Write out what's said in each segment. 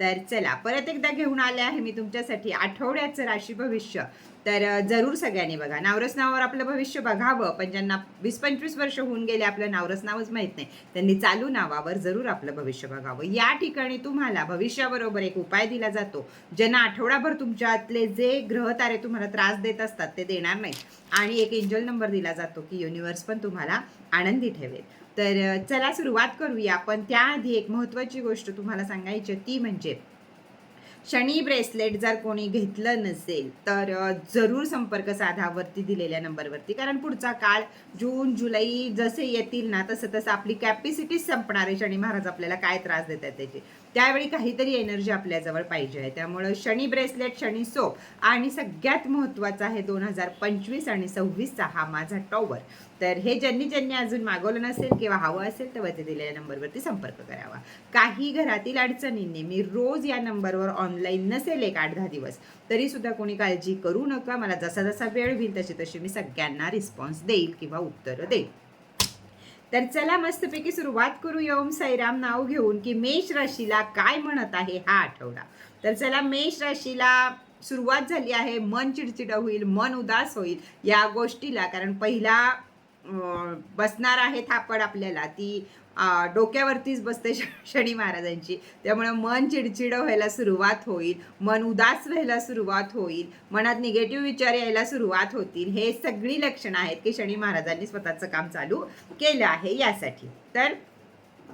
तर चला परत एकदा घेऊन आले आहे मी तुमच्यासाठी आठवड्याचं राशी भविष्य. तर जरूर सगळ्यांनी बघा. नावरस नावावर आपलं भविष्य बघावं पण ज्यांना वीस पंचवीस वर्ष होऊन गेले आपलं नावरस नावच माहीत नाही त्यांनी चालू नावावर जरूर आपलं भविष्य बघावं. या ठिकाणी तुम्हाला भविष्याबरोबर एक उपाय दिला जातो. ज्यांना आठवडाभर तुमच्यातले जे ग्रह तारे तुम्हाला त्रास देत असतात ते देणार नाही आणि एक एंजल नंबर दिला जातो की युनिवर्स पण तुम्हाला आनंदी ठेवेल. तर चला सुरुवात करूया. पण त्याआधी एक महत्त्वाची गोष्ट तुम्हाला सांगायची ती म्हणजे शनी ब्रेसलेट जर कोणी घेतलं नसेल तर जरूर संपर्क साधा वरती दिलेल्या नंबरवरती. कारण पुढचा काळ जून जुलै जसे येतील ना तसं तसं आपली कॅपॅसिटी संपणार आहे. शनी महाराज आपल्याला काय त्रास देतात त्याची. त्यावेळी काहीतरी एनर्जी आपल्याजवळ पाहिजे आहे. त्यामुळं शनी ब्रेसलेट शनी सोप आणि सगळ्यात महत्त्वाचं आहे दोन हजार पंचवीस आणि सव्वीसचा हा माझा टॉवर. तर हे ज्यांनी ज्यांनी अजून मागवलं नसेल किंवा हवं असेल तर वरती दिलेल्या नंबरवरती संपर्क करावा. काही घरातील अडचणींनी मी रोज या नंबरवर ऑनलाईन नसेल एक आठ दहा दिवस तरीसुद्धा कोणी काळजी करू नका. मला जसा जसा वेळ होईल तशी तशी मी सगळ्यांना रिस्पॉन्स देईल किंवा उत्तरं देईल. तर चला मस्तपैकी सुरुवात करूया ओम साईराम नाव घेऊन की मेष राशीला काय म्हणत आहे हा आठवडा. तर चला मेष राशीला सुरुवात झाली आहे. मन चिडचिड होईल मन उदास होईल या गोष्टीला. कारण पहिला बसणार आहे थापड आपल्याला. ती डोक्यावरतीच बसते शनी महाराजांची. त्यामुळे मन चिडचिड व्हायला सुरुवात होईल मन उदास व्हायला सुरुवात होईल मनात निगेटिव्ह विचार यायला सुरुवात होतील. हे सगळी लक्षणं आहेत की शनी महाराजांनी स्वतःचं काम चालू केलं आहे यासाठी. तर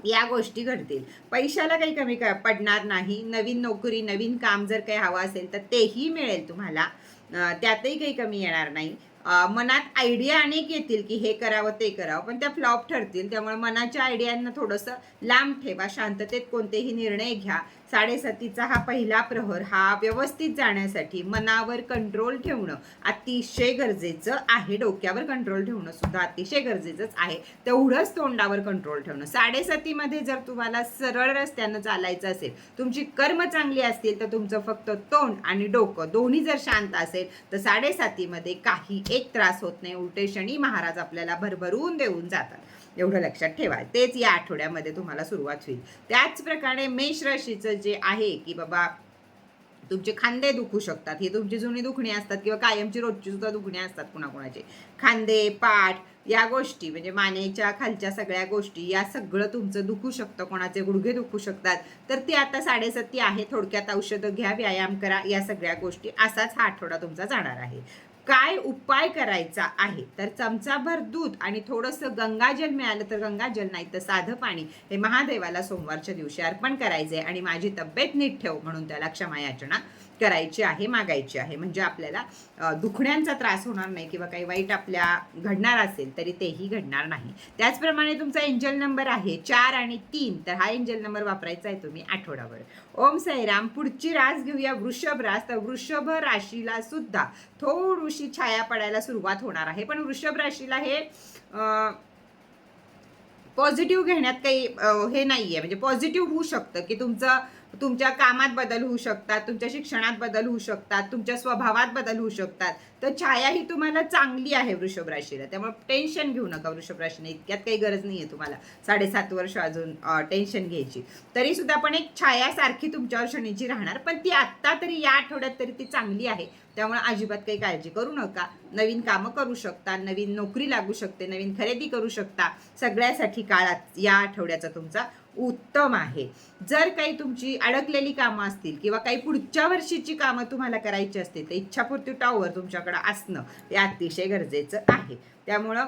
या गोष्टी घडतील. पैशाला काही कमी पडणार नाही. नवीन नोकरी नवीन काम जर काही हवं असेल तर तेही मिळेल तुम्हाला. त्यातही काही कमी येणार नाही. मनात आयडिया अनेक येतील की हे करावं ते करावं. पण त्या फ्लॉप ठरतील. त्यामुळे मनाच्या आयडियांना थोडंसं लांब ठेवा. शांततेत कोणतेही निर्णय घ्या. साडेसातीचा हा पहिला प्रहर हा व्यवस्थित जाण्यासाठी मनावर कंट्रोल ठेवणं अतिशय गरजेचं आहे. डोक्यावर कंट्रोल ठेवणं सुद्धा अतिशय गरजेचंच आहे. तेवढंच तोंडावर कंट्रोल ठेवणं. साडेसातीमध्ये जर तुम्हाला सरळ रस्त्यानं चालायचं असेल तुमची कर्म चांगली असतील तर तुमचं फक्त तोंड आणि डोकं दोन्ही जर शांत असेल तर साडेसातीमध्ये काही एक त्रास होत नाही. उलटे शनी महाराज आपल्याला भरभरून देऊन जातात. एवढं लक्षात ठेवा तेच या आठवड्यामध्ये तुम्हाला सुरुवात होईल. त्याचप्रकारे मेष राशीचं जे आहे की बाबा तुमचे खांदे दुखू शकतात. हे तुमची जुनी दुखणी असतात किंवा कायमची रोजची सुद्धा दुखणी असतात कुणाकुणाचे. खांदे पाठ या गोष्टी म्हणजे मानेच्या खालच्या सगळ्या गोष्टी या सगळं तुमचं दुखू शकतं. कोणाचे गुडघे दुखू शकतात. तर ते आता साडेसती आहे. थोडक्यात औषधं घ्या व्यायाम करा या सगळ्या गोष्टी. असाच हा आठवडा तुमचा जाणार आहे. काय उपाय करायचा आहे? तर चमचाभर दूध आणि थोडंसं गंगाजल मिळालं तर गंगाजल नाही तर साधं पाणी हे महादेवाला सोमवारच्या दिवशी अर्पण करायचे आणि माझी तब्येत नीट ठेव म्हणून त्याला क्षमा याचना करायची आहे मागायची आहे. म्हणजे आपल्याला दुखण्यांचा त्रास होणार नाही किंवा काही वाईट आपल्या घडणार असेल तरी तेही घडणार नाही. त्याचप्रमाणे तुमचा एंजल नंबर आहे चार आणि तीन तर हा एंजल नंबर वापरायचा आहे तुम्ही आठवडाभर. ओम साईराम पुढची रास घेऊया वृषभ रास. तर वृषभ राशीला सुद्धा थोडीशी छाया पडायला सुरुवात होणार आहे. पण वृषभ राशीला हे पॉझिटिव्ह घेण्यात काही हे नाही आहे म्हणजे पॉझिटिव्ह होऊ शकतं की तुमचं तुमच्या कामात बदल होऊ शकतात तुमच्या शिक्षणात बदल होऊ शकतात तुमच्या स्वभावात बदल होऊ शकतात. तर छाया ही तुम्हाला चांगली आहे वृषभ राशीला. त्यामुळे टेन्शन घेऊ नका वृषभ राशीने. इतक्यात काही गरज नाही आहे तुम्हाला. साडेसात वर्ष अजून टेन्शन घ्यायची. तरी सुद्धा पण एक छायासारखी तुमच्यावर शनीची राहणार पण ती आत्ता तरी या आठवड्यात तरी ती चांगली आहे. त्यामुळे अजिबात काही काळजी करू नका. नवीन कामं करू शकता नवीन नोकरी लागू शकते नवीन खरेदी करू शकता. सगळ्यासाठी काळात या आठवड्याचा तुमचा उत्तम आहे. जर काही तुमची अडकलेली कामं असतील किंवा काही पुढच्या वर्षीची कामं तुम्हाला करायची असतील तर इच्छापूर्ती टॉवर तुमच्याकडे असणं हे अतिशय गरजेचं आहे. त्यामुळं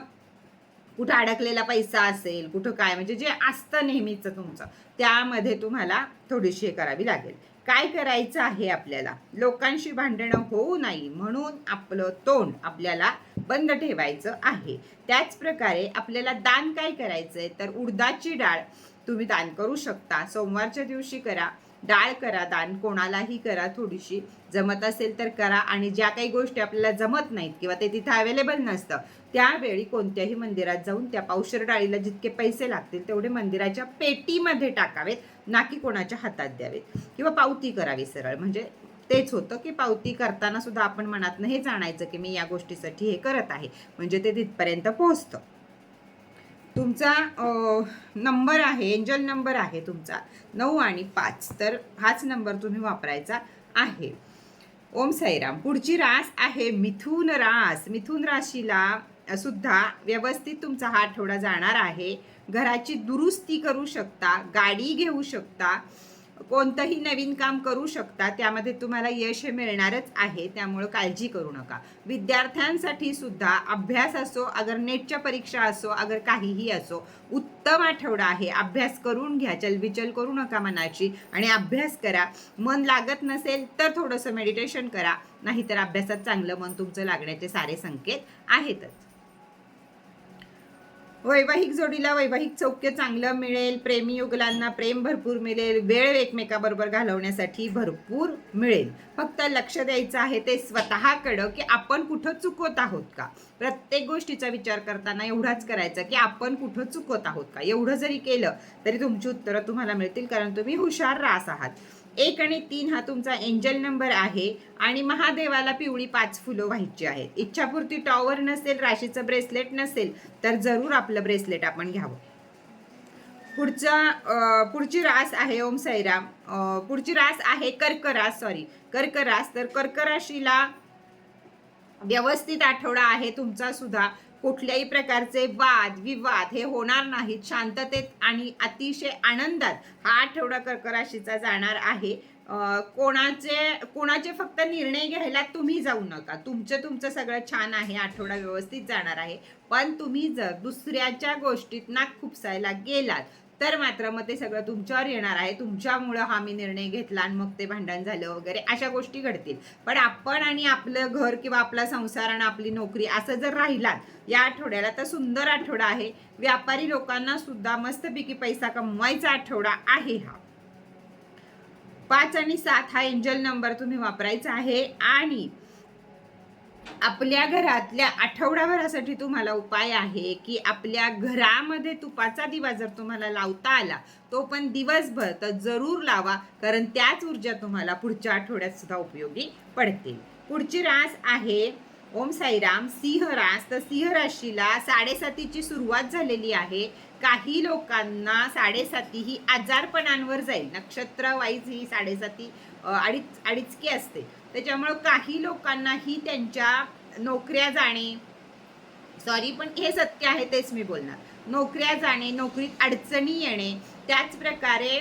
कुठं अडकलेला पैसा असेल कुठं काय म्हणजे जे असतं नेहमीचं तुमचं त्यामध्ये तुम्हाला थोडीशी हे करावी लागेल. काय करायचं आहे आपल्याला? लोकांशी भांडणं होऊ नाही म्हणून आपलं तोंड आपल्याला बंद ठेवायचं आहे. त्याच प्रकारे आपल्याला दान काय करायचं आहे तर उडदाची डाळ. तुम्ही दान करू शकता. सोमवारच्या दिवशी करा डाळ करा दान कोणालाही करा थोडीशी. जमत असेल तर करा आणि ज्या काही गोष्टी आपल्याला जमत नाहीत किंवा ते तिथं अवेलेबल नसतं त्यावेळी कोणत्याही मंदिरात जाऊन त्या पावशर डाळीला जितके पैसे लागतील तेवढे मंदिराच्या पेटीमध्ये टाकावेत ना की कोणाच्या हातात द्यावेत. किंवा पावती करावी सरळ. म्हणजे तेच होतं की पावती करताना सुद्धा आपण मनातनं हे जाणायचं की मी या गोष्टीसाठी हे करत आहे. म्हणजे ते तिथपर्यंत पोहोचतं. तुमचा नंबर आहे एंजल नंबर आहे तुमचा. नऊ आणि पाच. तर हाच नंबर तुम्ही वापरायचा आहे. ओम साईराम. पुढची रास आहे मिथुन रास. मिथुन राशीला सुद्धा व्यवस्थित तुमचा हा आठवडा जाणार आहे. घराची दुरुस्ती करू शकता गाडी घेऊ शकता. कोणतंही नवीन काम करू शकता त्यामध्ये तुम्हाला यश हे मिळणारच आहे त्यामुळं काळजी करू नका. विद्यार्थ्यांसाठी सुद्धा अभ्यास असो अगर नेटच्या परीक्षा असो अगर काहीही असो उत्तम आठवडा आहे. अभ्यास करून घ्या चलबिचल करू नका मनाची आणि अभ्यास करा. मन लागत नसेल तर थोडंसं मेडिटेशन करा नाहीतर अभ्यासात चांगलं मन तुमचं लागण्याचे सारे संकेत आहेतच. वैवाहिक जोडीला वैवाहिक चौक्य चांगलं मिळेल प्रेमी युगलांना प्रेम भरपूर मिळेल वेळ एकमेकाबरोबर घालवण्यासाठी भरपूर मिळेल. फक्त लक्ष द्यायचं आहे ते स्वतःकडं की आपण कुठं चुकवत आहोत का? प्रत्येक गोष्टीचा विचार करताना एवढाच करायचा की आपण कुठं चुकवत आहोत का? एवढं जरी केलं तरी तुमची उत्तरं तुम्हाला मिळतील कारण तुम्ही हुशार रास आहात. एक आणि तीन हा तुमचा एंजल नंबर आहे आणि महादेवाला पिवळी पाच फुलं व्हायची आहेत. इच्छापूर्ती टॉवर नसेल राशीचं ब्रेसलेट नसेल तर जरूर आपलं ब्रेसलेट आपण घ्यावं. पुढचा पुढची रास आहे ओम साईराम. पुढची रास आहे कर्करास सॉरी कर्करास तर कर्क राशीला व्यवस्थित आठवडा आहे तुमचा सुद्धा. कुठल्याही प्रकारचे वाद विवाद हे होणार नाहीत. शांततेत आणि अतिशय आनंदात हा आठवडा कर्क राशीचा जाणार आहे. कोणाचे कोणाचे फक्त निर्णय घ्यायला तुम्ही जाऊ नका. तुमचं तुमचं सगळं छान आहे आठवडा व्यवस्थित जाणार आहे. पण तुम्ही जर दुसऱ्याच्या गोष्टीत नाक खुपसायला गेलात तर मात्र मग ते सगळं तुमच्यावर येणार आहे. तुमच्यामुळं हा मी निर्णय घेतला आणि मग ते भांडण झालं वगैरे अशा गोष्टी घडतील. पण आपण आणि आपलं घर किंवा आपला संसार आणि आपली नोकरी असं जर राहिलात या आठवड्याला तर सुंदर आठवडा आहे. व्यापारी लोकांना सुद्धा मस्तपैकी पैसा कमवायचा आठवडा आहे हा. पाच आणि सात हा एंजल नंबर तुम्ही वापरायचा आहे. आणि आपल्या घरातल्या आठवडाभरासाठी तुम्हाला उपाय आहे की आपल्या घरामध्ये तुपाचा दिवा जर तुम्हाला लावता आला तो पण दिवसभर तर जरूर लावा कारण त्याच ऊर्जा तुम्हाला पुढच्या आठवड्यात सुद्धा उपयोगी पडतील पुढची रास आहे ओम साईराम सिंह रास. तर सिंह राशीला साडेसातीची सुरुवात झालेली आहे. काही लोकांना साडेसाती ही आजारपणांवर जाईल. नक्षत्र वाईज ही साडेसाती अडीच अडीचकी असते. त्याच्यामुळं काही लोकांना ही त्यांच्या नोकऱ्या जाणे सॉरी पण हे सत्य आहे तेच मी बोलणार. नोकऱ्या जाणे नोकरीत अडचणी येणे त्याच प्रकारे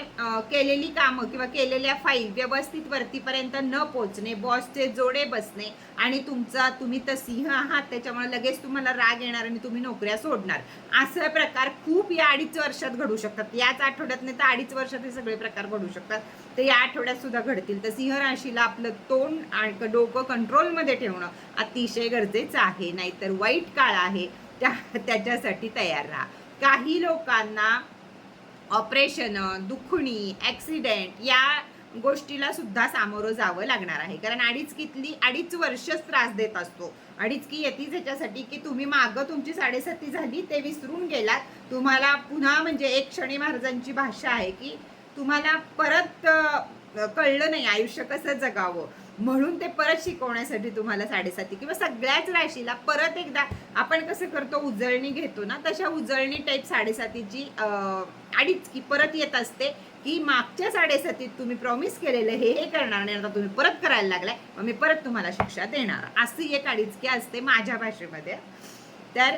केलेली कामं किंवा केलेल्या फाईल व्यवस्थित वरतीपर्यंत न पोचणे बॉसचे जोडे बसणे आणि तुमचा तुम्ही तर सिंह आहात त्याच्यामुळे लगेच तुम्हाला राग येणार आणि तुम्ही नोकऱ्या सोडणार. असे प्रकार खूप या अडीच वर्षात घडू शकतात. याच आठवड्यात नाही तर अडीच वर्षात हे सगळे प्रकार घडू शकतात. तर या आठवड्यात सुद्धा घडतील. तर सिंह राशीला आपलं तोंड आणि डोकं कंट्रोलमध्ये ठेवणं अतिशय गरजेचं आहे. नाहीतर वाईट काळ आहे. त्या त्याच्यासाठी तयार राहा. काही लोकांना ऑपरेशन दुखणी ॲक्सिडेंट या गोष्टीला सुद्धा सामोरं जावं लागणार आहे. कारण अडीच कितली अडीच वर्षच त्रास देत असतो. अडीच की येतीच याच्यासाठी की तुम्ही मागं तुमची साडेसाती झाली ते विसरून गेलात. तुम्हाला पुन्हा म्हणजे एक शनी महाराजांची भाषा आहे की तुम्हाला परत कळलं नाही आयुष्य कसं जगावं. म्हणून ते परत शिकवण्यासाठी तुम्हाला साडेसाती किंवा सगळ्याच राशीला परत एकदा आपण कसं करतो उजळणी घेतो ना तशा उजळणी टाईप साडेसातीची अडीच की परत येत असते की मागच्या साडेसातीत तुम्ही प्रॉमिस केलेलं हे हे करणार नाही आता तुम्ही परत करायला लागलाय मग मी परत तुम्हाला शिक्षा देणार. अशी एक अडीचकी असते माझ्या भाषेमध्ये. तर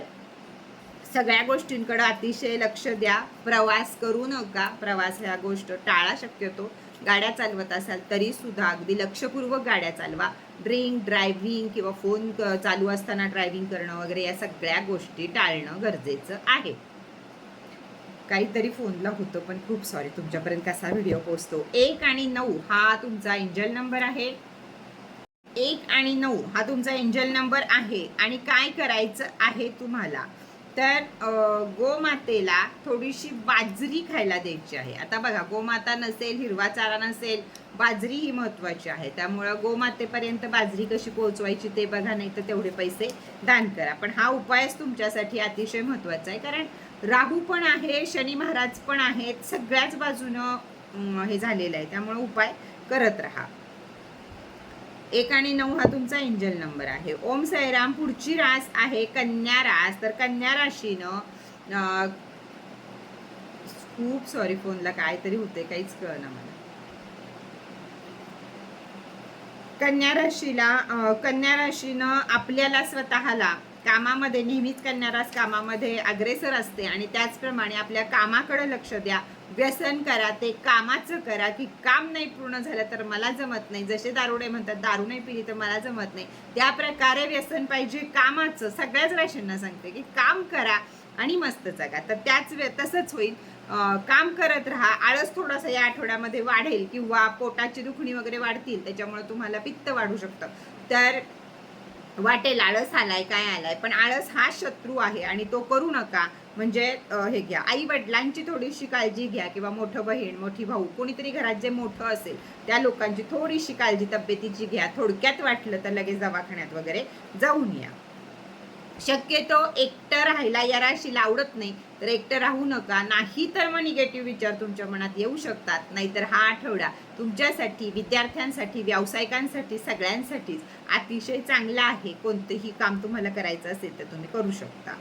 सगळ्या गोष्टींकडे अतिशय लक्ष द्या. प्रवास करू नका. प्रवास ह्या गोष्ट टाळा शक्यतो. गाड्या चालवत असाल तरी सुद्धा अगदी लक्षपूर्वक गाड्या चालवा. ड्रिंक ड्रायव्हिंग किंवा फोन चालू असताना ड्रायव्हिंग करणं वगैरे या सगळ्या गोष्टी टाळणं गरजेचं आहे. काहीतरी फोनला होतं पण खूप सॉरी तुमच्यापर्यंत कसा व्हिडिओ पोचतो एक आणि नऊ हा तुमचा एंजल नंबर आहे. एक आणि नऊ हा तुमचा एंजल नंबर आहे. आणि काय करायचं आहे तुम्हाला? तर गोमातेला थोडीशी बाजरी खायला द्यायची आहे. आता बघा गोमाता नसेल हिरवा चारा नसेल बाजरी ही महत्वाची आहे. त्यामुळं गोमातेपर्यंत बाजरी कशी पोहोचवायची ते बघा नाही तर तेवढे पैसे दान करा. पण हा उपायच तुमच्यासाठी अतिशय महत्त्वाचा आहे. कारण राहू पण आहे शनी महाराज पण आहेत सगळ्याच बाजूनं हे झालेलं आहे. त्यामुळं उपाय करत राहा. एक आणि नऊ हा तुमचा एंजल नंबर आहे. ओम साईराम पुढची रास आहे कन्या रास. तर कन्या राशीनं खूप सॉरी फोनला काहीतरी होते काहीच कळना मला. कन्या राशीला कन्या राशीनं आपल्याला स्वतःला कामामध्ये नेहमीच कन्या रास कामामध्ये अग्रेसर असते आणि त्याचप्रमाणे आपल्या कामाकडे लक्ष द्या. व्यसन करा ते कामाचं करा की काम नाही पूर्ण झालं तर मला जमत नाही. जसे दारुडे म्हणतात दारू नाही पिली तर मला जमत नाही. त्या प्रकारे व्यसन पाहिजे कामाचं. सगळ्याच राशींना सांगते की काम करा आणि मस्त जगा. तर त्याच वे तसंच होईल. अं, काम करत राहा. आळस थोडासा या आठवड्यामध्ये वाढेल किंवा पोटाची दुखणी वगैरे वाढतील त्याच्यामुळे तुम्हाला पित्त वाढू शकतं. तर वाटेल आळस आलाय काय आलाय. पण आळस हा शत्रू आहे आणि तो करू नका. म्हणजे हे घ्या. आई वडिलांची थोडीशी काळजी घ्या किंवा मोठं बहीण मोठी भाऊ कोणीतरी घरात जे मोठं असेल त्या लोकांची थोडीशी काळजी तब्येतीची घ्या. थोडक्यात वाटलं तर लगेच दवाखान्यात वगैरे जाऊन या. शक्यतो एकटं राहायला या राशीला आवडत नाही. तर एकटं राहू नका. नाही तर मग निगेटिव्ह विचार तुमच्या मनात येऊ शकतात. नाहीतर हा आठवडा तुमच्यासाठी विद्यार्थ्यांसाठी व्यावसायिकांसाठी सगळ्यांसाठीच अतिशय चांगला आहे. कोणतंही काम तुम्हाला करायचं असेल तर तुम्ही करू शकता.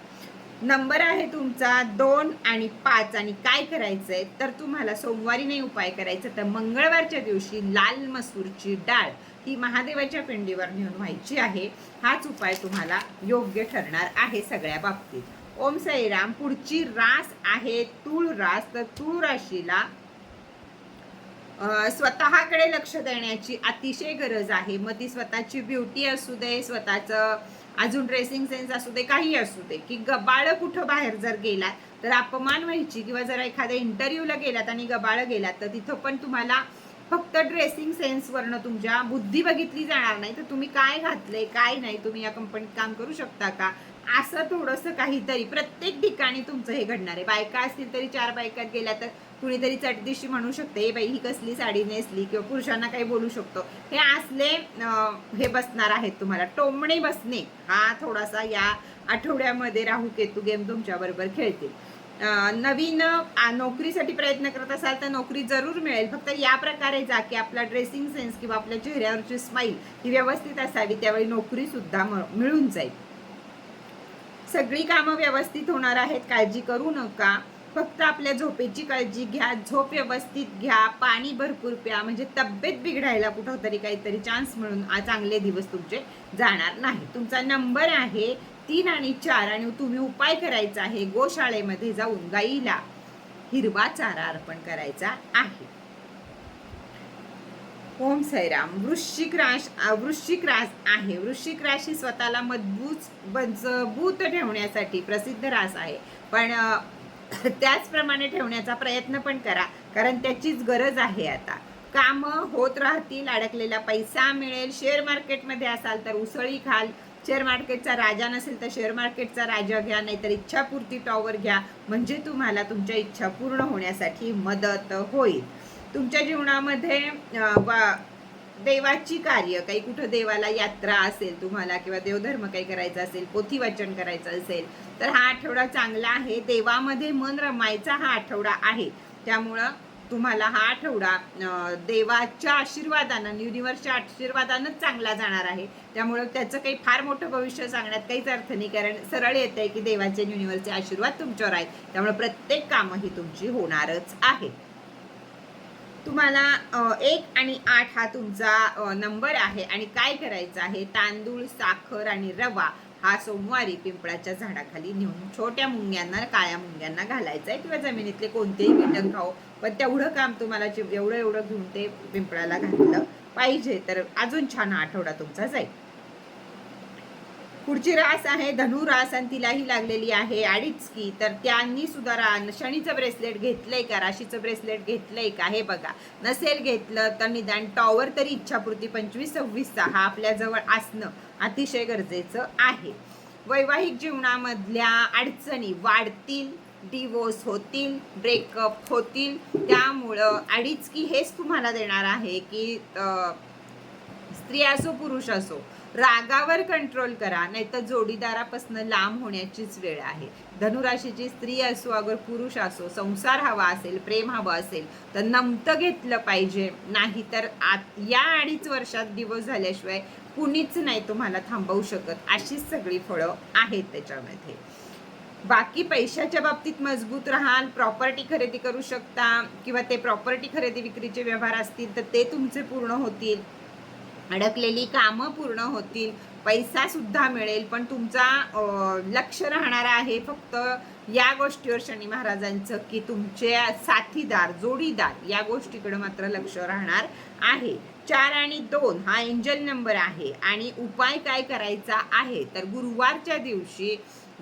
नंबर आहे तुमचा दोन आणि पाच आणि काय करायचंय? तर तुम्हाला सोमवारी नाही उपाय करायचा तर मंगळवारच्या दिवशी लाल मसूरची डाळ ही महादेवाच्या पिंडीवर नेऊन व्हायची आहे. हाच उपाय तुम्हाला योग्य ठरणार आहे सगळ्या बाबतीत. ओम साईराम पुढची रास आहे तूळ रास तर तूळ राशीला स्वतःकडे लक्ष देण्याची अतिशय गरज आहे. मग ती स्वतःची ब्युटी असू दे स्वतःचं अजून ड्रेसिंग सेन्स असू दे काही असू दे की गबाळ कुठं बाहेर जर गेलात तर अपमान व्हायची किंवा जर एखाद्या इंटरव्ह्यूला गेलात आणि गबाळ गेलात तर तिथं पण तुम्हाला फक्त ड्रेसिंग सेन्सवरनं तुमच्या बुद्धी बघितली जाणार नाही. तर तुम्ही काय घातलंय काय नाही तुम्ही या कंपनीत काम करू शकता का? असं थोडंसं काहीतरी प्रत्येक ठिकाणी तुमचं हे घडणार आहे. बायका असतील तरी चार बायकात गेल्या तर कुणीतरी चटदिशी म्हणू शकते हे बाई ही कसली साडी नेसली? किंवा पुरुषांना काही बोलू शकतो. हे असले हे बसणार आहेत तुम्हाला. टोमणे बसणे हा थोडासा या आठवड्यामध्ये राहू केतू गेम तुमच्याबरोबर खेळतील. नवीन नोकरीसाठी प्रयत्न करत असाल तर नोकरी जरूर मिळेल. फक्त या प्रकारे जा की आपला ड्रेसिंग सेन्स किंवा आपल्या चेहऱ्यावरची स्माईल ही व्यवस्थित असावी. त्यावेळी नोकरीसुद्धा म- मिळून जाईल. सगळी कामं व्यवस्थित होणार आहेत काळजी करू नका. फक्त आपल्या झोपेची काळजी घ्या झोप व्यवस्थित घ्या पाणी भरपूर प्या म्हणजे तब्येत बिघडायला कुठं तरी काहीतरी चान्स मिळून चांगले दिवस तुमचे जाणार नाही. तुमचा नंबर आहे तीन आणि चार आणि तुम्ही उपाय करायचा आहे गोशाळेमध्ये जाऊन गाईला हिरवा चारा अर्पण करायचा आहे. ओम सैराम. वृश्चिक राश वृश्चिक रास आहे. वृश्चिक राशी स्वतःला मजबूत मजबूत ठेवण्यासाठी प्रसिद्ध रास आहे. पण त्याचप्रमाणे ठेवण्याचा प्रयत्न पण करा कारण त्याचीच गरज आहे आता. कामं होत राहतील अडकलेला पैसा मिळेल शेअर मार्केटमध्ये असाल तर उसळी खाल. शेअर मार्केटचा राजा नसेल तर शेअर मार्केटचा राजा घ्या नाहीतर इच्छापूर्ती टॉवर घ्या. म्हणजे तुम्हाला तुमच्या इच्छा पूर्ण होण्यासाठी मदत होईल. तुमच्या जीवनामध्ये देवाची कार्य काही कुठं देवाला यात्रा असेल तुम्हाला किंवा देवधर्म काही करायचा असेल पोथी वाचन करायचं असेल तर हा आठवडा चांगला आहे. देवामध्ये मन रमायचा हा आठवडा आहे. त्यामुळं तुम्हाला हा आठवडा देवाच्या आशीर्वादानं युनिव्हर्सच्या आशीर्वादानंच चांगला जाणार आहे. त्यामुळं त्याचं काही फार मोठं भविष्य सांगण्यात काहीच अर्थ नाही कारण सरळ येत आहे की देवाचे आणि युनिव्हर्सचे आशीर्वाद तुमच्यावर आहेत. त्यामुळे प्रत्येक कामं ही तुमची होणारच आहेत तुम्हाला एक आणि आठ हा तुमचा नंबर आहे आणि काय करायचं आहे? तांदूळ साखर आणि रवा हा सोमवारी पिंपळाच्या झाडाखाली नेऊन छोट्या मुंग्यांना काळ्या मुंग्यांना घालायचा आहे. किंवा जमिनीतले कोणतेही कीटक खाओ पण तेवढं काम तुम्हाला एवढं एवढं घेऊन ते पिंपळाला घातलं पाहिजे. तर अजून छान आठवडा तुमचा जाईल. पुढची रास आहे धनु रास आणि तिलाही लागलेली आहे अडीच की. तर त्यांनी सुद्धा रा शनीचं ब्रेसलेट घेतलंय का? राशीचं ब्रेसलेट घेतलंय का? हे बघा. नसेल घेतलं तर निदान टॉवर तरी इच्छापूर्ती पंचवीस सव्वीसचा हा आपल्याजवळ असणं अतिशय गरजेचं आहे. वैवाहिक जीवनामधल्या अडचणी वाढतील डिवोर्स होतील ब्रेकअप होतील. त्यामुळं अडीच की हेच तुम्हाला देणार आहे की स्त्री असो पुरुष असो रागावर कंट्रोल करा नाहीतर जोडीदारापासून लांब होण्याचीच वेळ आहे. धनुराशीची स्त्री असो अगर पुरुष असो संसार हवा असेल प्रेम हवं असेल तर नमतं घेतलं पाहिजे. नाही तर आत या अडीच वर्षात दिवस झाल्याशिवाय कुणीच नाही तुम्हाला थांबवू शकत. अशीच सगळी फळं आहेत त्याच्यामध्ये. बाकी पैशाच्या बाबतीत मजबूत राहाल प्रॉपर्टी खरेदी करू शकता किंवा ते प्रॉपर्टी खरेदी विक्रीचे व्यवहार असतील तर ते तुमचे पूर्ण होतील. अडकलेली कामं पूर्ण होतील पैसा सुद्धा मिळेल पण तुमचा लक्ष राहणार आहे फक्त या गोष्टीवर शनी महाराजांचं की तुमचे साथीदार जोडीदार या गोष्टीकडे मात्र लक्ष राहणार आहे. चार आणि दोन हा एंजल नंबर आहे आणि उपाय काय करायचा आहे? तर गुरुवारच्या दिवशी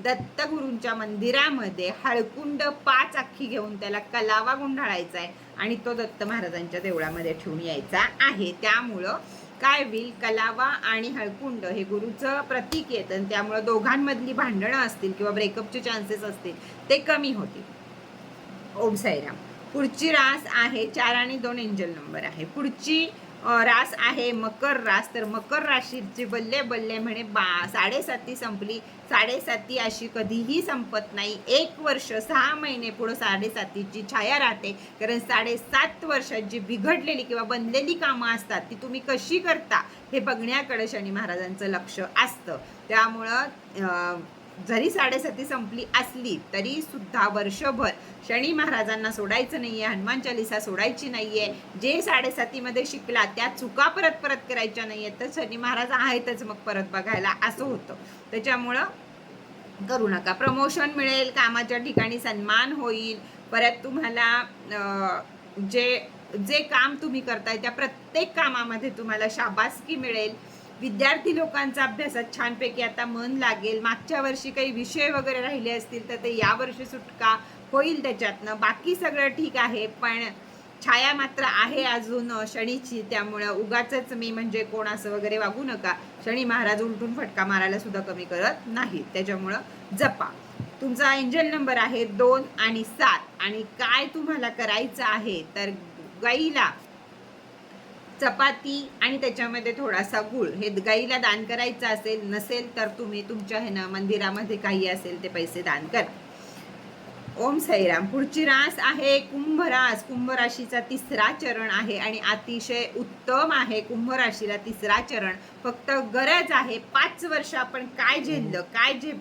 दत्तगुरूंच्या मंदिरामध्ये हळकुंड पाच अख्खी घेऊन त्याला कलावा गुंडाळायचा आहे आणि तो दत्त महाराजांच्या देवळामध्ये ठेवून यायचा आहे. त्यामुळं काय होईल कलावा आणि हळकुंड हे गुरुचं प्रतीक येतं आणि त्यामुळं दोघांमधली भांडणं असतील किंवा ब्रेकअपचे चान्सेस असतील ते कमी होतील. ओम साईराम. पुढची रास आहे चार आणि दोन एंजल नंबर आहे. पुढची रास आहे मकर रास. तर मकर राशीची बल्ले बल्ले म्हणे बा साडेसाती संपली. साडेसाती अशी कधीही संपत नाही. एक वर्ष सहा महिने पुढं साडेसातीची छाया राहते. कारण साडेसात वर्षात जी बिघडलेली किंवा बनलेली कामं असतात ती तुम्ही कशी करता हे बघण्याकडे शनी महाराजांचं लक्ष असतं. त्यामुळं जरी साडेसाती संपली असली तरी सुद्धा वर्षभर शनी महाराजांना सोडायचं नाहीये हनुमान चालिसा सोडायची नाहीये. जे साडेसातीमध्ये शिकला त्या चुका परत परत करायच्या नाहीये. तर शनी महाराज आहेतच मग परत बघायला असं होतं. त्याच्यामुळं करू नका. प्रमोशन मिळेल कामाच्या ठिकाणी सन्मान होईल. परत तुम्हाला जे जे काम तुम्ही करताय त्या प्रत्येक कामामध्ये तुम्हाला शाबासकी मिळेल. विद्यार्थी लोकांचा अभ्यासात छानपैकी आता मन लागेल. मागच्या वर्षी काही विषय वगैरे राहिले असतील तर ते या वर्षी सुटका होईल त्याच्यातनं. बाकी सगळं ठीक आहे पण छाया मात्र आहे अजून शनीची. त्यामुळं उगाच मी म्हणजे कोण असं वगैरे वागू नका. शनी महाराज उलटून फटका मारायला सुद्धा कमी करत नाही. त्याच्यामुळं जपा. तुमचा एंजल नंबर आहे दोन आणि सात. आणि काय तुम्हाला करायचं आहे? तर गाईला चपाती आणि त्याच्यामध्ये थोडासा गुळ. हे गाईला दान करायचं असेल नसेल तर तुम्ही तुमच्या हे ना मंदिरामध्ये काही असेल ते पैसे दान करा. ओम साईराम. पुढची रास आहे कुंभ रास. कुंभ राशीचा तिसरा चरण आहे आणि अतिशय उत्तम आहे कुंभ राशीला तिसरा चरण. फक्त गरज आहे पाच वर्ष आपण काय झेललं काय जे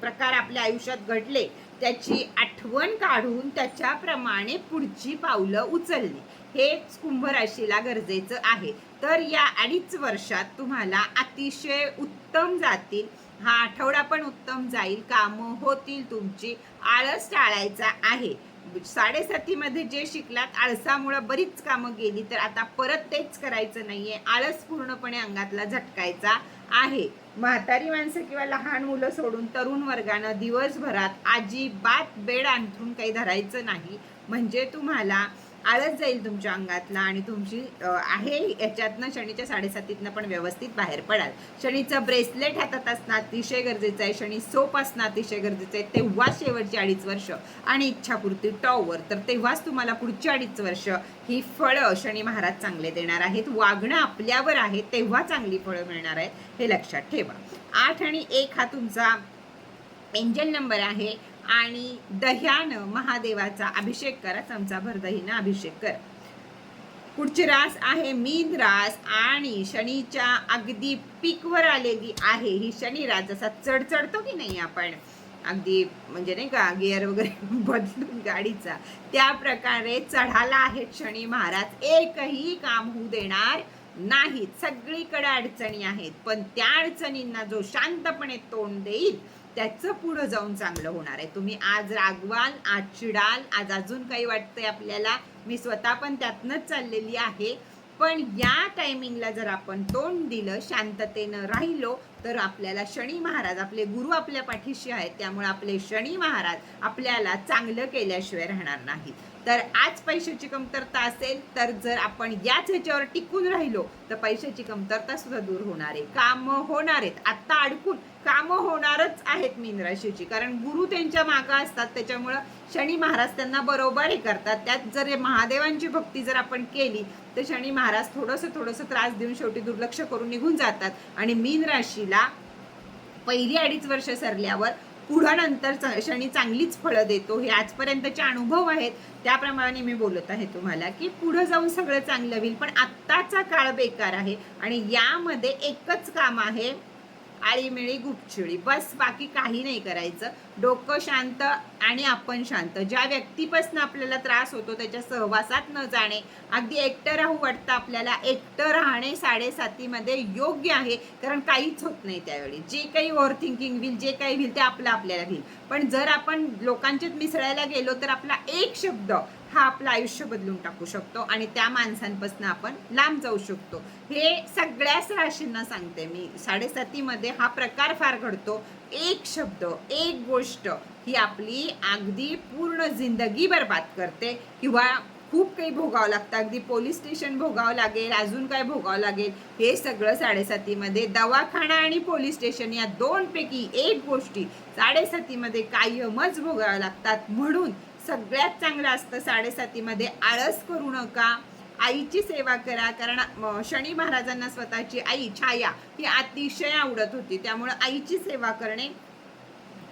प्रकार आपल्या आयुष्यात घडले त्याची आठवण काढून त्याच्याप्रमाणे पुढची पावलं उचलणे हेच कुंभ राशीला गरजेचं आहे. तर या अडीच वर्षात तुम्हाला अतिशय उत्तम जातील. हा आठवडा पण उत्तम जाईल. कामं होतील तुमची. आळस टाळायचा आहे. साडेसातीमध्ये जे शिकलात आळसामुळं बरीच कामं गेली तर आता परत तेच करायचं नाही आहे आळस पूर्णपणे अंगातला झटकायचा. आहे. म्हातारी माणसं किंवा लहान मुलं सोडून तरुण वर्गानं दिवसभरात अजिबात बेड अंथरून काही धरायचं नाही. म्हणजे तुम्हाला आळस जाईल तुमच्या अंगातला आणि तुमची आहे याच्यातनं शनीच्या साडेसातीतनं पण व्यवस्थित बाहेर पडाल. शनीचं ब्रेसलेट हातात असणं अतिशय गरजेचं आहे. शनी सोप असणं अतिशय गरजेचं आहे. तेव्हा शेवटची अडीच वर्ष आणि इच्छापूर्ती टॉवर. तर तेव्हाच तुम्हाला पुढची अडीच वर्ष ही फळं शनी महाराज चांगले देणार आहेत. वागणं आपल्यावर आहे तेव्हा चांगली फळं मिळणार आहेत हे लक्षात ठेवा. आठ आणि एक हा तुमचा एंजल नंबर आहे. आणि दह्यानं महादेवाचा अभिषेक करा चमचाभर दहीनं अभिषेक करा. पुढची रास आहे मीन रास आणि शनीच्या अगदी पीकवर आलेली आहे ही शनी रास. जसा चढ चढतो की नाही आपण अगदी म्हणजे नाही का गिअर वगैरे बदलून गाडीचा त्या प्रकारे चढाला आहेत शनी महाराज. एकही काम होऊ देणार नाहीत. सगळीकडे अडचणी आहेत. पण त्या अडचणींना जो शांतपणे तोंड देईल त्याचं पुढं जाऊन चांगलं होणार आहे. तुम्ही आज रागवाल आज चिडाल आज अजून काही वाटतंय आपल्याला मी स्वतः पण त्यातनंच चाललेली आहे. पण या टायमिंगला जर आपण तोंड दिलं शांततेनं राहिलो तर आपल्याला शनी महाराज आपले गुरु आपल्या पाठीशी आहेत. त्यामुळे आपले शनी महाराज आपल्याला चांगलं केल्याशिवाय राहणार नाहीत. तर आज पैशाची कमतरता असेल तर जर आपण याच ह्याच्यावर टिकून राहिलो तर पैशाची कमतरता सुद्धा दूर होणार आहे. कामं होणार आहेत. आत्ता अडकून कामं होणारच आहेत मीन राशीची. कारण गुरु त्यांच्या मागं असतात त्याच्यामुळं शनी महाराज त्यांना बरोबर हे करतात. त्यात जर महादेवांची भक्ती जर आपण केली तर शनी महाराज थोडंसं थोडंसं त्रास देऊन शेवटी दुर्लक्ष करून निघून जातात. आणि मीन राशीला पहिली अडीच वर्ष सरल्यावर पुढं नंतर च- शनी चांगलीच फळं देतो. हे आजपर्यंतचे अनुभव आहेत. त्याप्रमाणे मी बोलत आहे तुम्हाला की पुढं जाऊन सगळं चांगलं होईल. पण आत्ताचा काळ बेकार आहे आणि यामध्ये एकच काम आहे. आळीमिळी गुपचिळी. बस बाकी काही नाही करायचं. डोकं शांत आणि आपण शांत. ज्या व्यक्तीपासून आपल्याला त्रास होतो त्याच्या सहवासात न जाणे. अगदी एकटं राहू वाटतं आपल्याला. एकटं राहणे साडेसातीमध्ये योग्य आहे कारण काहीच होत नाही त्यावेळी. जे काही ओव्हर थिंकिंग होईल जे काही होईल ते आपलं आपल्याला घेईल पण जर आपण लोकांच्यात मिसळायला गेलो तर आपला एक शब्द हा आपलं आयुष्य बदलून टाकू शकतो आणि त्या माणसांपासून आपण लांब जाऊ शकतो. हे सगळ्याच राशींना सांगते मी. साडेसातीमध्ये हा प्रकार फार घडतो. एक शब्द एक गोष्ट ही आपली अगदी पूर्ण जिंदगी बर्बाद करते किंवा खूप काही भोगावं लागतं. अगदी पोलीस स्टेशन भोगावं लागेल अजून काय भोगावं लागेल हे सगळं साडेसातीमध्ये. दवाखाना आणि पोलीस स्टेशन या दोनपैकी एक गोष्टी साडेसातीमध्ये कायमच भोगाव्या लागतात. म्हणून सगळ्यात चांगलं असतं साडेसातीमध्ये आळस करू नका. आईची सेवा करा कारण शनी महाराजांना स्वतःची आई छाया ही अतिशय आवडत होती. त्यामुळे आईची सेवा करणे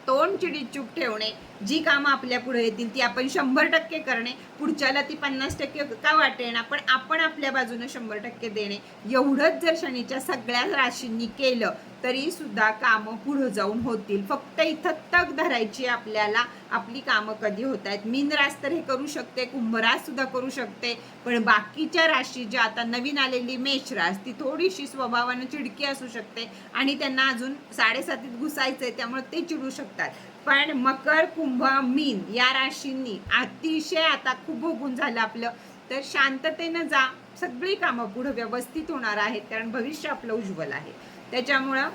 तोंड चिडीचूप चूक ठेवणे जी कामं आपल्या पुढे येतील ती आपण शंभर टक्के करणे. पुढच्याला ती पन्नास टक्के का वाटेना पण आपण आपल्या बाजूने शंभर टक्के देणे. एवढंच जर शनीच्या सगळ्या राशींनी केलं तरी सुद्धा कामं पुढं जाऊन होतील. फक्त इथं तक धरायची आपल्याला आपली कामं कधी होत आहेत. मीन रास तर हे करू शकते कुंभरास सुद्धा करू शकते पण बाकीच्या राशी ज्या आता नवीन आलेली मेष रास ती थोडीशी स्वभावानं चिडकी असू शकते आणि त्यांना अजून साडेसातीत घुसायचंय त्यामुळे ते चिडू शकतात. पण मकर कुंभ मीन या राशींनी अतिशय आता खूप भोगून झालं आपलं. तर शांततेनं जा. सगळी कामं पुढं व्यवस्थित होणार आहेत कारण भविष्य आपलं उज्ज्वल आहे. त्याच्यामुळं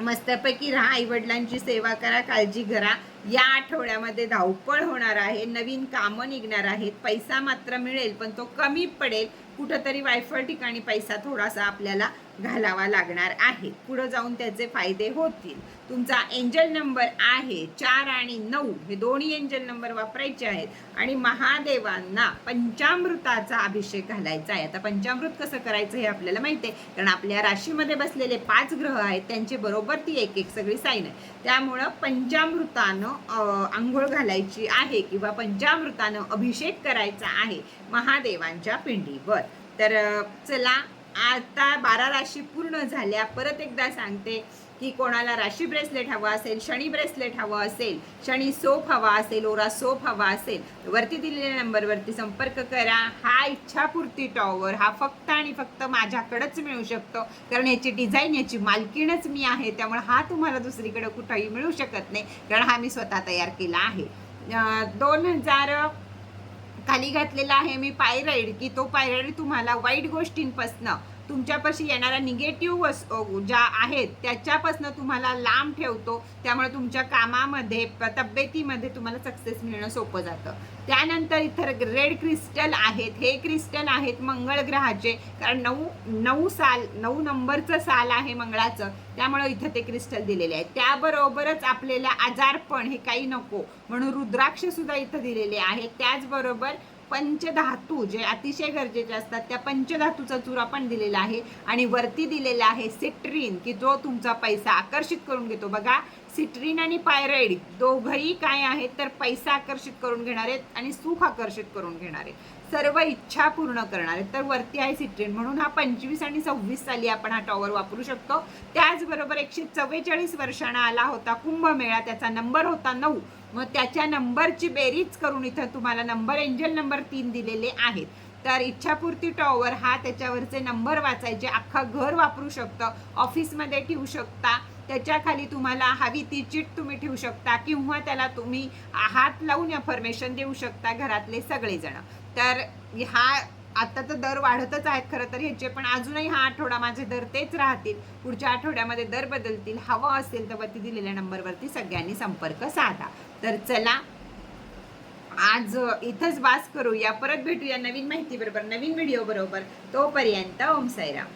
मस्तपैकी राहा आईवडिलांची सेवा करा काळजी घरा या आठवड्यामध्ये धावपळ होणार आहे नवीन कामं निघणार आहेत. पैसा मात्र मिळेल पण तो कमी पडेल. कुठंतरी वायफळ ठिकाणी पैसा थोडासा आपल्याला घालावा लागणार आहे. पुढं जाऊन त्याचे फायदे होतील. तुमचा एंजल नंबर आहे चार आणि नऊ. हे दोन्ही एंजल नंबर वापरायचे आहेत. आणि महादेवांना पंचामृताचा अभिषेक घालायचा आहे. आता पंचामृत कसं करायचं हे आपल्याला माहिती आहे. कारण आपल्या राशीमध्ये बसलेले पाच ग्रह आहेत. त्यांचे बरोबर ती एक एक सगळी साईन आहे. त्यामुळं पंचामृतानं आंघोळ घालायची आहे किंवा पंचामृतानं अभिषेक करायचा आहे महादेवांच्या पिंडीवर. तर चला आता बारा राशी पूर्ण झाल्या. परत एकदा सांगते की कोणाला राशी ब्रेसलेट हवा असेल शनी ब्रेसलेट हवं असेल शनी सोप हवा असेल ओरा सोप हवा असेल वरती दिलेल्या नंबरवरती संपर्क करा. हा इच्छापूर्ती टॉवर हा फक्त आणि फक्त माझ्याकडंच मिळू शकतो. कारण याची डिझाईन याची मालकीणच मी आहे त्यामुळे हा तुम्हाला दुसरीकडे कुठंही मिळू शकत नाही. कारण हा मी स्वतः तयार केला आहे. दोन हजार खाली घातलेला आहे. मी पायराईड की तो पायराईड तुम्हाला वाईट गोष्टींपासनं तुमच्यापाशी येणाऱ्या निगेटिव्ह ज्या आहेत त्याच्यापासून तुम्हाला लांब ठेवतो. त्यामुळे तुमच्या कामामध्ये तब्येतीमध्ये तुम्हाला सक्सेस मिळणं सोपं जातं. त्यानंतर इथं रेड क्रिस्टल आहेत. हे क्रिस्टल आहेत मंगळ ग्रहाचे कारण नऊ नऊ साल नऊ नंबरचं साल आहे मंगळाचं. त्यामुळे इथं ते क्रिस्टल दिलेले आहेत. त्याबरोबरच आपल्याला आजारपण हे काही नको. म्हणून रुद्राक्ष सुद्धा इथं दिलेले आहेत. त्याचबरोबर पंचधातू जे अतिशय गरजेचे असतात त्या पंचधातूचा चूर आपण दिलेला आहे. आणि वरती दिलेला आहे सिट्रीन की जो तुमचा पैसा आकर्षित करून घेतो. बघा सिट्रीन आणि पायराईड दोघंही काय आहेत तर पैसा आकर्षित करून घेणार आहेत आणि सुख आकर्षित करून घेणार आहेत. सर्व इच्छा पूर्ण करणार आहेत. तर वरती आहे सिट्रीन. म्हणून हा पंचवीस आणि सव्वीस साली आपण हा टॉवर वापरू शकतो. त्याचबरोबर एकशे चव्वेचाळीस वर्षांना आला होता कुंभमेळा. त्याचा नंबर होता नऊ. मग त्याच्या नंबरची बेरीज करून इथं तुम्हाला नंबर एंजल नंबर तीन दिलेले आहेत. तर इच्छापूर्ती टॉवर हा त्याच्यावरचे नंबर वाचायचे अख्खं घर वापरू शकतं ऑफिसमध्ये ठेवू शकता. त्याच्याखाली तुम्हाला हवी ती चिट तुम्ही ठेवू शकता किंवा त्याला तुम्ही हात लावून अफर्मेशन देऊ शकता घरातले सगळेजण. तर हा आता तर दर वाढतच आहेत खरं तर ह्याचे पण अजूनही हा आठवडा माझे दर तेच राहतील. पुढच्या आठवड्यामध्ये दर बदलतील हवं असेल तर वरती दिलेल्या नंबरवरती सगळ्यांनी संपर्क साधा. तर चला आज इथंच वास करूया. परत भेटूया नवीन माहिती बरोबर नवीन व्हिडिओ बरोबर. तोपर्यंत ओम साईराम.